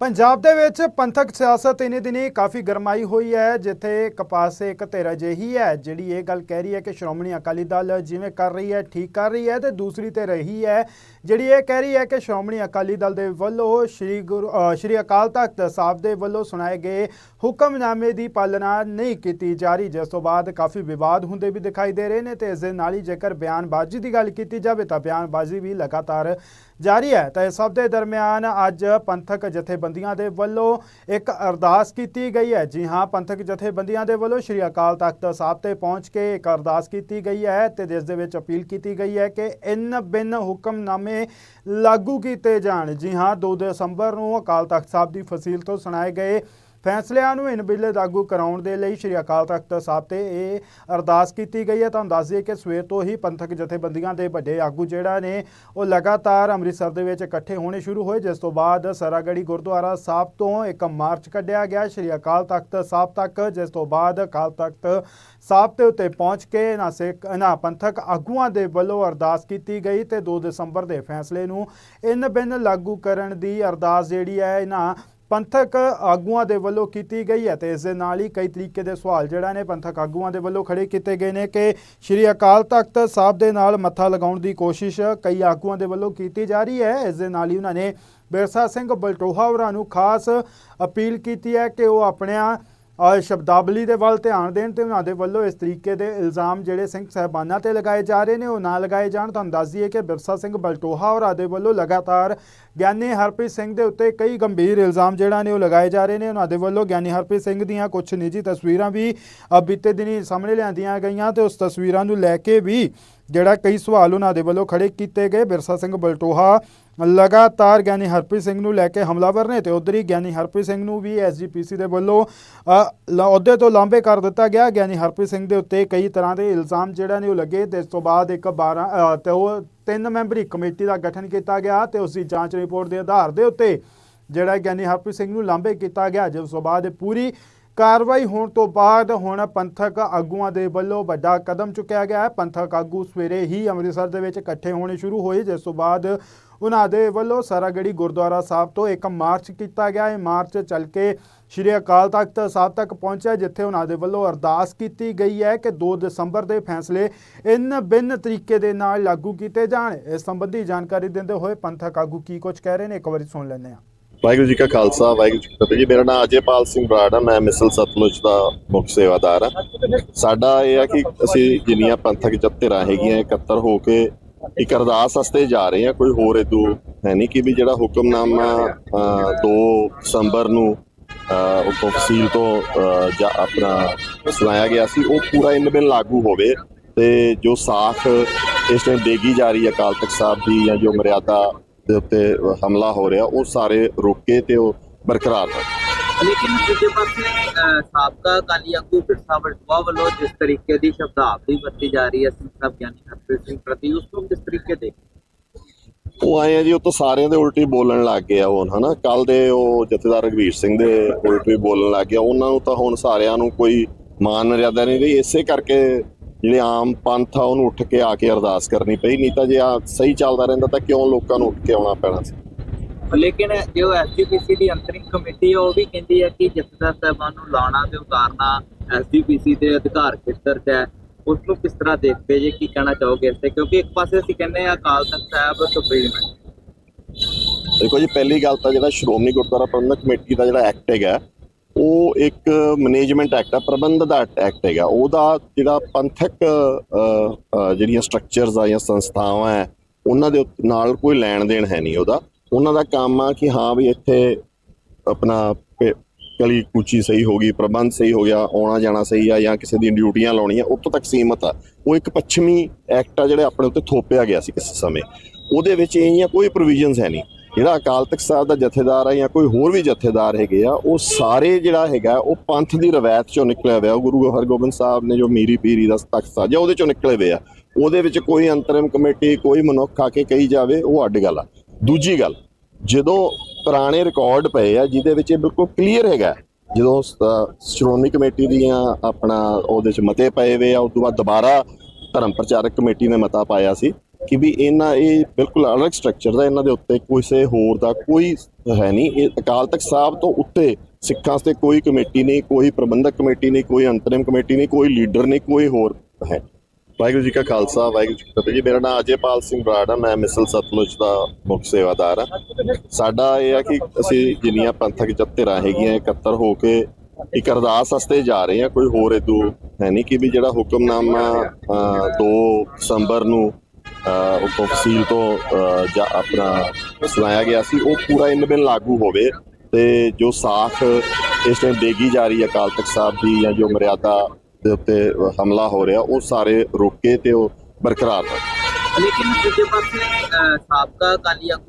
ਪੰਜਾਬ ਦੇ ਵਿੱਚ ਪੰਥਕ ਸਿਆਸਤ ਇਨੇ ਦਿਨੀ ਕਾਫੀ ਗਰਮਾਈ ਹੋਈ ਹੈ, ਜਿੱਥੇ ਇੱਕ ਪਾਸੇ ਇੱਕ ਧਿਰ ਅਜਿਹੀ ਹੈ, ਜਿਹੜੀ ਇਹ ਗੱਲ ਕਹਿ ਰਹੀ ਹੈ ਕਿ ਸ਼੍ਰੋਮਣੀ ਅਕਾਲੀ ਦਲ ਜਿਵੇਂ ਕਰ ਰਹੀ ਹੈ, ਠੀਕ ਕਰ ਰਹੀ ਹੈ ਤੇ ਦੂਸਰੀ ਧਿਰ ਰਹੀ ਹੈ, ਜਿਹੜੀ ਇਹ ਕਹਿ ਰਹੀ ਹੈ ਕਿ ਸ਼੍ਰੋਮਣੀ ਅਕਾਲੀ ਦਲ ਦੇ ਵੱਲੋਂ ਸ਼੍ਰੀ ਗੁਰੂ ਸ਼੍ਰੀ ਅਕਾਲ ਤਖਤ ਸਾਹਿਬ ਦੇ ਵੱਲੋਂ ਸੁਣਾਏ ਗਏ ਹੁਕਮਨਾਮੇ ਦੀ ਪਾਲਣਾ ਨਹੀਂ ਕੀਤੀ ਜਾ ਰਹੀ, ਜਿਸ ਤੋਂ ਬਾਅਦ ਕਾਫੀ ਵਿਵਾਦ ਹੁੰਦੇ ਵੀ ਦਿਖਾਈ ਦੇ ਰਹੇ ਨੇ ਤੇ ਇਸ ਦੇ ਨਾਲ ਹੀ ਜੇਕਰ ਬਿਆਨਬਾਜ਼ੀ ਦੀ ਗੱਲ ਕੀਤੀ ਜਾਵੇ ਤਾਂ ਬਿਆਨਬਾਜ਼ੀ ਵੀ ਲਗਾਤਾਰ ਜਾਰੀ ਹੈ। ਤਾਂ ਇਸ ਸਭ ਦੇ ਦਰਮਿਆਨ ਅੱਜ ਪੰਥਕ ਜਥੇਬੰਦੀਆਂ ਦੇ ਵੱਲੋਂ ਇੱਕ ਅਰਦਾਸ ਕੀਤੀ ਗਈ ਹੈ। ਜੀ ਹਾਂ, ਪੰਥਕ ਜਥੇਬੰਦੀਆਂ ਦੇ ਵੱਲੋਂ ਸ਼੍ਰੀ ਅਕਾਲ ਤਖਤ ਸਾਹਿਬ ਤੇ ਪਹੁੰਚ ਕੇ ਇੱਕ ਅਰਦਾਸ ਕੀਤੀ ਗਈ ਹੈ ਤੇ ਜਿਸ ਦੇ ਵਿੱਚ ਅਪੀਲ ਕੀਤੀ ਗਈ ਹੈ ਕਿ ਇਨ ਬਿਨ ਹੁਕਮਨਾਮੇ ਲਾਗੂ ਕੀਤੇ ਜਾਣ। ਜੀ ਹਾਂ 2 ਦਸੰਬਰ ਨੂੰ ਅਕਾਲ ਤਖਤ ਸਾਹਿਬ ਦੀ ਫਸੀਲ ਤੋਂ ਸੁਣਾਏ ਗਏ ਫੈਸਲਿਆਂ ਨੂੰ ਇਨ ਬਿੱਲੇ ਲਾਗੂ ਕਰਾਉਣ ਦੇ ਲਈ ਸ਼੍ਰੀ ਅਕਾਲ ਤਖਤ ਸਾਹਿਬ ਤੇ ਇਹ ਅਰਦਾਸ ਕੀਤੀ ਗਈ ਹੈ। ਤੁਹਾਨੂੰ ਦੱਸ ਦਈਏ ਕਿ ਸਵੇਰ ਤੋਂ ਹੀ ਪੰਥਕ ਜਥੇਬੰਦੀਆਂ ਦੇ ਵੱਡੇ ਆਗੂ ਜਿਹੜਾ ਨੇ, ਉਹ ਲਗਾਤਾਰ ਅੰਮ੍ਰਿਤਸਰ ਦੇ ਵਿੱਚ ਇਕੱਠੇ ਹੋਣੇ ਸ਼ੁਰੂ ਹੋਏ, ਜਿਸ ਤੋਂ ਬਾਅਦ ਸਰਾਗੜੀ ਗੁਰਦੁਆਰਾ ਸਾਹਿਬ ਤੋਂ ਇੱਕ ਮਾਰਚ ਕੱਢਿਆ ਗਿਆ ਸ਼੍ਰੀ ਅਕਾਲ ਤਖਤ ਸਾਹਿਬ ਤੱਕ, ਜਿਸ ਤੋਂ ਬਾਅਦ ਅਕਾਲ ਤਖਤ ਸਾਹਿਬ ਦੇ ਉੱਤੇ ਪਹੁੰਚ ਕੇ ਇਹਨਾਂ ਸਿੱਖ, ਇਹਨਾਂ ਪੰਥਕ ਆਗੂਆਂ ਦੇ ਵੱਲੋਂ ਅਰਦਾਸ ਕੀਤੀ ਗਈ ਤੇ 2 ਦਸੰਬਰ ਦੇ ਫੈਸਲੇ ਨੂੰ ਇਨ ਬਿਨ ਲਾਗੂ ਕਰਨ ਦੀ ਅਰਦਾਸ ਜਿਹੜੀ ਹੈ, ਇਹਨਾਂ ਪੰਥਕ ਆਗੂਆਂ ਦੇ ਵੱਲੋਂ ਕੀਤੀ ਗਈ ਹੈ ਤੇ ਇਸ ਦੇ ਨਾਲ ਹੀ ਕਈ ਤਰੀਕੇ ਦੇ ਸਵਾਲ ਜਿਹੜਾ ਨੇ ਪੰਥਕ ਆਗੂਆਂ ਦੇ ਵੱਲੋਂ ਖੜੇ ਕੀਤੇ ਗਏ ਨੇ ਕਿ ਸ਼੍ਰੀ ਅਕਾਲ ਤਖਤ ਸਾਹਿਬ ਦੇ ਨਾਲ ਮੱਥਾ ਲਗਾਉਣ ਦੀ ਕੋਸ਼ਿਸ਼ ਕਈ ਆਗੂਆਂ ਦੇ ਵੱਲੋਂ ਕੀਤੀ ਜਾ ਰਹੀ ਹੈ। ਇਸ ਦੇ ਨਾਲ ਹੀ ਉਹਨਾਂ ਨੇ ਬਿਰਸਾ ਸਿੰਘ ਬਲਟੋਹਾ ਹੋਰਾਂ ਨੂੰ ਖਾਸ ਅਪੀਲ ਕੀਤੀ ਹੈ ਕਿ ਉਹ ਆਪਣਿਆਂ ਸ਼ਬਦਾਵਲੀ ਦੇ ਵੱਲ ਧਿਆਨ ਦੇਣ ਤੇ ਉਹਨਾਂ ਦੇ ਵੱਲੋਂ ਇਸ ਤਰੀਕੇ ਦੇ ਇਲਜ਼ਾਮ ਜਿਹੜੇ ਸਿੰਘ ਸਾਹਿਬਾਨਾਂ ਤੇ ਲਗਾਏ ਜਾ ਰਹੇ ਨੇ ਉਹ ਨਾ ਲਗਾਏ ਜਾਣ। ਤੁਹਾਨੂੰ ਦੱਸ ਦਈਏ ਕਿ ਬਿਰਸਾ ਸਿੰਘ ਬਲਟੋਹਾ ਹੋਰਾਂ ਦੇ ਵੱਲੋਂ ਲਗਾਤਾਰ ਗਿਆਨੀ ਹਰਪ੍ਰੀਤ ਸਿੰਘ ਦੇ ਉੱਤੇ ਕਈ ਗੰਭੀਰ ਇਲਜ਼ਾਮ ਜਿਹੜਾ ਨੇ ਉਹ ਲਗਾਏ ਜਾ ਰਹੇ ਨੇ। ਉਹਨਾਂ ਦੇ ਵੱਲੋਂ ਗਿਆਨੀ ਹਰਪ੍ਰੀਤ ਸਿੰਘ ਦੀਆਂ ਕੁਝ ਨਿੱਜੀ ਤਸਵੀਰਾਂ ਵੀ ਬੀਤੇ ਦਿਨੀ ਸਾਹਮਣੇ ਲਿਆਂਦੀਆਂ ਗਈਆਂ ਤੇ ਉਸ ਤਸਵੀਰਾਂ ਨੂੰ ਲੈ ਕੇ ਵੀ ਜਿਹੜਾ ਕਈ ਸਵਾਲ ਉਹਨਾਂ ਦੇ ਵੱਲੋਂ ਖੜੇ ਕੀਤੇ ਗਏ। ਬਿਰਸਾ ਸਿੰਘ ਬਲਟੋਹਾ ਲਗਾਤਾਰ ਗਿਆਨੀ ਹਰਪ੍ਰੀਤ ਸਿੰਘ ਨੂੰ ਲੈ ਕੇ ਹਮਲਾਵਰ ਨੇ ਤੇ ਉਧਰ ਹੀ ਗਿਆਨੀ ਹਰਪ੍ਰੀਤ ਸਿੰਘ ਨੂੰ ਵੀ ਐਸਜੀਪੀਸੀ ਦੇ ਵੱਲੋਂ ਲ- ਅਹੁਦੇ ਤੋਂ ਲਾਂਬੇ ਕਰ ਦਿੱਤਾ ਗਿਆ। ਗਿਆਨੀ ਹਰਪ੍ਰੀਤ ਸਿੰਘ ਦੇ ਉੱਤੇ ਕਈ ਤਰ੍ਹਾਂ ਦੇ ਇਲਜ਼ਾਮ ਜਿਹੜਾ ਨੇ ਉਹ ਲੱਗੇ। ਤੇ ਇਸ ਤੋਂ ਬਾਅਦ ਇੱਕ 12 ਅ, ਤੇ ਉਹ ਤਿੰਨ ਮੈਂਬਰੀ ਕਮੇਟੀ ਦਾ ਗਠਨ ਕੀਤਾ ਗਿਆ ਤੇ ਉਸ ਦੀ ਜਾਂਚ ਰਿਪੋਰਟ ਦੇ ਆਧਾਰ ਦੇ ਉੱਤੇ ਜਿਹੜਾ ਗਿਆਨੀ ਹਰਪ੍ਰੀਤ ਸਿੰਘ ਨੂੰ ਲਾਂਭੇ ਕੀਤਾ ਗਿਆ, ਜਿਸ ਤੋਂ ਬਾਅਦ ਪੂਰੀ ਕਾਰਵਾਈ ਹੋਣ ਤੋਂ ਬਾਅਦ ਹੁਣ ਪੰਥਕ ਆਗੂਆਂ ਦੇ ਵੱਲੋਂ ਵੱਡਾ ਕਦਮ ਚੁੱਕਿਆ ਗਿਆ ਹੈ। ਪੰਥਕ ਆਗੂ ਸਵੇਰੇ ਹੀ ਅੰਮ੍ਰਿਤਸਰ ਦੇ ਵਿੱਚ ਇਕੱਠੇ ਹੋਣੇ ਸ਼ੁਰੂ ਹੋਏ, ਜਿਸ ਤੋਂ ਬਾਅਦ ਉਹਨਾਂ ਦੇ ਵੱਲੋਂ ਸਰਾਗੜੀ ਗੁਰਦੁਆਰਾ ਸਾਹਿਬ ਤੋਂ ਇੱਕ ਮਾਰਚ ਕੀਤਾ ਗਿਆ। ਇਹ ਮਾਰਚ ਚੱਲ ਕੇ ਸ਼੍ਰੀ ਅਕਾਲ ਤਖਤ ਸਾਹਿਬ ਤੱਕ ਪਹੁੰਚਿਆ, ਜਿੱਥੇ ਉਹਨਾਂ ਦੇ ਵੱਲੋਂ ਅਰਦਾਸ ਕੀਤੀ ਗਈ ਹੈ ਕਿ 2 ਦਸੰਬਰ ਦੇ ਫੈਸਲੇ ਇਨ ਬਿਨ ਤਰੀਕੇ ਦੇ ਨਾਲ ਲਾਗੂ ਕੀਤੇ ਜਾਣ। ਇਸ ਸੰਬੰਧੀ ਜਾਣਕਾਰੀ ਦਿੰਦੇ ਹੋਏ ਪੰਥਕ ਆਗੂ ਕੀ ਕੁਝ ਕਹਿ ਰਹੇ ਨੇ, ਇੱਕ ਵਾਰੀ ਸੁਣ ਲੈਂਦੇ ਹਾਂ। ਵਾਹਿਗੁਰੂ ਜੀ ਕਾ ਖਾਲਸਾ, ਵਾਹਿਗੁਰੂ ਜੀ ਕੀ ਫਤਿਹ ਜੀ। ਮੇਰਾ ਨਾਮ ਅਜੇਪਾਲ ਸਿੰਘ ਬਰਾੜ ਆ, ਮੈਂ ਮਿਸਲ ਸਤਲੁਜ ਦਾ ਮੁੱਖ ਸੇਵਾਦਾਰ ਆ। ਸਾਡਾ ਇਹ ਆ ਕਿ ਅਸੀਂ ਜਿੰਨੀਆਂ ਪੰਥਕ ਜਥੇਰਾਂ ਹੈਗੀਆਂ, ਇਕੱਤਰ ਹੋ ਕੇ ਇੱਕ ਅਰਦਾਸ ਵਾਸਤੇ ਜਾ ਰਹੇ ਆ ਕੋਈ ਹੋਰ ਇਦੂ ਹੈ ਨਹੀਂ ਕਿ ਵੀ ਜਿਹੜਾ ਹੁਕਮਨਾਮਾ 2 ਦਸੰਬਰ ਨੂੰ ਉਹ ਤਫਸੀਲ ਤੋਂ ਜਾਂ ਆਪਣਾ ਸੁਣਾਇਆ ਗਿਆ ਸੀ, ਉਹ ਪੂਰਾ ਇਨ ਬਿਨ ਲਾਗੂ ਹੋਵੇ ਤੇ ਜੋ ਸਾਖ ਇਸ ਟਾਈਮ ਦੇਗੀ ਜਾ ਰਹੀ ਹੈ, ਅਕਾਲ ਤਖਤ ਸਾਹਿਬ ਦੀ ਜਾਂ ਜੋ ਮਰਿਆਦਾ ਦੇ ਉੱਤੇ ਹਮਲਾ ਹੋ ਰਿਹਾ, ਉਹ ਸਾਰੇ ਰੋਕੇ ਤੇ ਉਹ ਬਰਕਰਾਰ ਰਹੇ ਲੇਕਿਨ ਦੂਜੇ ਪਾਸੇ ਅਹ, ਸਾਬਕਾ ਅਕਾਲੀ ਆਗੂ ਬਿਰਸਾ ਬਲਟੋਆ ਵੱਲੋਂ ਜਿਸ ਤਰੀਕੇ ਦੀ ਸ਼ਬਦਾਵਲੀ ਵਰਤੀ ਜਾ ਰਹੀ ਹੈ ਸਿੰਘ ਸਾਹਿਬ ਗਿਆਨੀ ਹਰਪ੍ਰੀਤ ਸਿੰਘ ਪ੍ਰਤੀ ਉਸ ਨੂੰ ਕਿਸ ਤਰੀਕੇ ਦੇ ਉਹ ਆਏ ਆ ਜੀ ਉਹ ਤਾਂ ਸਾਰਿਆਂ ਦੇ ਉਲਟੀ ਬੋਲਣ ਲੱਗ ਗਿਆ ਹੁਣ ਹਨਾ? ਕੱਲ ਦੇ ਉਹ ਜਥੇਦਾਰ ਰਘਵੀਰ ਸਿੰਘ ਦੇ ਉਲਟੀ ਬੋਲਣ ਲੱਗ ਗਿਆ। ਉਹਨਾਂ ਨੂੰ ਤਾਂ ਹੁਣ ਸਾਰਿਆਂ ਨੂੰ ਕੋਈ ਮਾਨ ਮਰਿਆਦਾ ਨਹੀਂ ਰਹੀ। ਇਸੇ ਕਰਕੇ ਜਿਹੜੇ ਆਮ ਪੰਥ ਆ ਉਹਨੂੰ ਉੱਠ ਕੇ ਆ ਕੇ ਅਰਦਾਸ ਕਰਨੀ ਪਈ। ਨਹੀਂ ਤਾਂ ਜੇ ਆ ਸਹੀ ਚੱਲਦਾ ਰਹਿੰਦਾ ਤਾਂ ਕਿਉਂ ਲੋਕਾਂ ਨੂੰ ਉੱਠ ਕੇ ਆਉਣਾ ਪੈਣਾ ਸੀ? ਲੇਕਿਨ ਜੋ ਐਸਜੀਪੀਸੀ ਦੀ ਅੰਤਰਿਮ ਕਮੇਟੀ ਉਹ ਵੀ ਕਹਿੰਦੀ ਹੈ ਕਿ ਜਥੇਦਾਰ ਸਾਹਿਬਾਨ ਨੂੰ ਲਾਉਣਾ ਤੇ ਉਤਾਰਨਾ ਐਸਜੀਪੀਸੀ ਦੇ ਅਧਿਕਾਰ ਖੇਤਰ 'ਚ ਹੈ। ਉਸ ਨੂੰ ਕਿਸ ਤਰ੍ਹਾਂ ਦੇਖਦੇ ਜੇ, ਕੀ ਕਹਿਣਾ ਚਾਹੋਗੇ ਇਸ ਤੇ? ਕਿਉਂਕਿ ਇੱਕ ਪਾਸੇ ਅਸੀਂ ਕਹਿੰਦੇ ਆ ਅਕਾਲ ਤਖਤ ਸਾਹਿਬ ਸੁਪਰੀਮ ਹੈ। ਦੇਖੋ ਜੀ, ਪਹਿਲੀ ਗੱਲ ਤਾਂ ਜਿਹੜਾ ਸ਼੍ਰੋਮਣੀ ਗੁਰਦੁਆਰਾ ਪ੍ਰਬੰਧਕ ਕਮੇਟੀ ਦਾ ਜਿਹੜਾ ਐਕਟ ਹੈਗਾ, ਉਹ ਇੱਕ ਮੈਨੇਜਮੈਂਟ ਐਕਟ ਆ, ਪ੍ਰਬੰਧ ਦਾ ਐਕਟ ਹੈਗਾ। ਉਹਦਾ ਜਿਹੜਾ ਪੰਥਕ ਜਿਹੜੀਆਂ ਸਟਰਕਚਰਸ ਆ ਜਾਂ ਸੰਸਥਾਵਾਂ ਹੈ, ਉਹਨਾਂ ਦੇ ਨਾਲ ਕੋਈ ਲੈਣ ਦੇਣ ਹੈ ਨਹੀਂ ਉਹਦਾ। ਉਹਨਾਂ ਦਾ ਕੰਮ ਆ ਕਿ ਹਾਂ ਵੀ ਇੱਥੇ ਆਪਣਾ ਕਲੀ ਕੁਚੀ ਸਹੀ ਹੋ ਗਈ, ਪ੍ਰਬੰਧ ਸਹੀ ਹੋ ਗਿਆ, ਆਉਣਾ ਜਾਣਾ ਸਹੀ ਆ ਜਾਂ ਕਿਸੇ ਦੀਆਂ ਡਿਊਟੀਆਂ ਲਾਉਣੀਆਂ, ਉੱਥੋਂ ਤੱਕ ਸੀਮਤ ਆ। ਉਹ ਇੱਕ ਪੱਛਮੀ ਐਕਟ ਆ ਜਿਹੜੇ ਆਪਣੇ ਉੱਤੇ ਥੋਪਿਆ ਗਿਆ ਸੀ ਕਿਸੇ ਸਮੇਂ। ਉਹਦੇ ਵਿੱਚ ਇਹ ਕੋਈ ਪ੍ਰੋਵੀਜ਼ਨਸ ਹੈ ਨਹੀਂ। ਜਿਹੜਾ ਅਕਾਲ ਤਖਤ ਸਾਹਿਬ ਦਾ ਜਥੇਦਾਰ ਆ ਜਾਂ ਕੋਈ ਹੋਰ ਵੀ ਜਥੇਦਾਰ ਹੈਗੇ ਆ, ਉਹ ਸਾਰੇ ਜਿਹੜਾ ਹੈਗਾ, ਉਹ ਪੰਥ ਦੀ ਰਵਾਇਤ ਚੋਂ ਨਿਕਲਿਆ ਹੋਇਆ। ਉਹ ਗੁਰੂ ਹਰਗੋਬਿੰਦ ਸਾਹਿਬ ਨੇ ਜੋ ਮੀਰੀ ਪੀਰੀ ਦਾ ਤਖਤ ਸਾਜਿਆ ਉਹਦੇ ਚੋਂ ਨਿਕਲੇ ਹੋਏ ਆ। ਉਹਦੇ ਵਿੱਚ ਕੋਈ ਅੰਤਰਿਮ ਕਮੇਟੀ, ਕੋਈ ਮਨੁੱਖ ਆ ਕੇ ਕਹੀ ਜਾਵੇ, ਉਹ ਅੱਡ ਗੱਲ ਆ। ਦੂਜੀ ਗੱਲ, ਜਦੋਂ ਪੁਰਾਣੇ ਰਿਕਾਰਡ ਪਏ ਆ, ਜਿਹਦੇ ਵਿੱਚ ਇਹ ਬਿਲਕੁਲ ਕਲੀਅਰ ਹੈਗਾ ਜਦੋਂ ਸ਼੍ਰੋਮਣੀ ਕਮੇਟੀ ਦੀਆਂ ਆਪਣਾ ਉਹਦੇ ਚ ਮਤੇ ਪਏ ਵੇ ਆ, ਉਸ ਤੋਂ ਬਾਅਦ ਦੁਬਾਰਾ ਧਰਮ ਪ੍ਰਚਾਰਕ ਕਮੇਟੀ ਨੇ ਮਤਾ ਪਾਇਆ ਸੀ ਕਿ ਵੀ ਇਹਨਾਂ, ਇਹ ਬਿਲਕੁਲ ਅਲੱਗ ਸਟਰਕਚਰ ਦਾ, ਇਹਨਾਂ ਦੇ ਉੱਤੇ ਕਿਸੇ ਹੋਰ ਦਾ ਕੋਈ ਹੈ ਨਹੀਂ। ਇਹ ਅਕਾਲ ਤਖਤ ਸਾਹਿਬ ਤੋਂ ਉੱਤੇ ਸਿੱਖਾਂ 'ਤੇ ਕੋਈ ਕਮੇਟੀ ਨਹੀਂ, ਕੋਈ ਪ੍ਰਬੰਧਕ ਕਮੇਟੀ ਨਹੀਂ, ਕੋਈ ਅੰਤਰਿਮ ਕਮੇਟੀ ਨਹੀਂ, ਕੋਈ ਲੀਡਰ ਨਹੀਂ, ਕੋਈ ਹੋਰ ਹੈ। ਵਾਹਿਗੁਰੂ ਜੀ ਕਾ ਖਾਲਸਾ ਵਾਹਿਗੁਰੂ ਜੀ ਕੀ ਫਤਿਹ ਜੀ। ਮੇਰਾ ਨਾਮ ਅਜੇਪਾਲ ਸਿੰਘ ਬਰਾੜ ਹੈ ਮੈਂ ਮਿਸਲ ਸਤਲੁਜ ਦਾ ਮੁੱਖ ਸੇਵਾਦਾਰ ਹਾਂ ਸਾਡਾ ਇਹ ਆ ਕਿ ਅਸੀਂ ਜਿੰਨੀਆਂ ਪੰਥਕ ਜਥੇਰਾਂ ਹੈਗੀਆਂ ਇਕੱਤਰ ਹੋ ਕੇ ਇੱਕ ਅਰਦਾਸ ਵਾਸਤੇ ਜਾ ਰਹੇ ਹਾਂ। ਕੋਈ ਹੋਰ ਇਦੂ ਹੈ ਨਹੀਂ ਕਿ ਵੀ ਜਿਹੜਾ ਹੁਕਮਨਾਮਾ ਅ, 2 ਦਸੰਬਰ ਨੂੰ ਉਹ ਤਫਸੀਲ ਤੋਂ ਜਾਂ ਆਪਣਾ ਸੁਣਾਇਆ ਗਿਆ ਸੀ ਉਹ ਪੂਰਾ ਇਨ ਬਿਨ ਲਾਗੂ ਹੋਵੇ ਤੇ ਜੋ ਸਾਖ ਇਸ ਟਾਈਮ ਦੇਗੀ ਜਾ ਰਹੀ ਹੈ ਅਕਾਲ ਤਖਤ ਸਾਹਿਬ ਦੀ ਜਾਂ ਜੋ ਮਰਿਆਦਾ ਦੇ ਉੱਤੇ ਹਮਲਾ ਹੋ ਰਿਹਾ, ਉਹ ਸਾਰੇ ਰੁਕੇ ਤੇ ਉਹ ਬਰਕਰਾਰ ਰਹੇ ਲੇਕਿਨ ਦੂਜੇ ਪਾਸੇ ਸਾਬਕਾ ਅਕਾਲੀ ਆਗੂ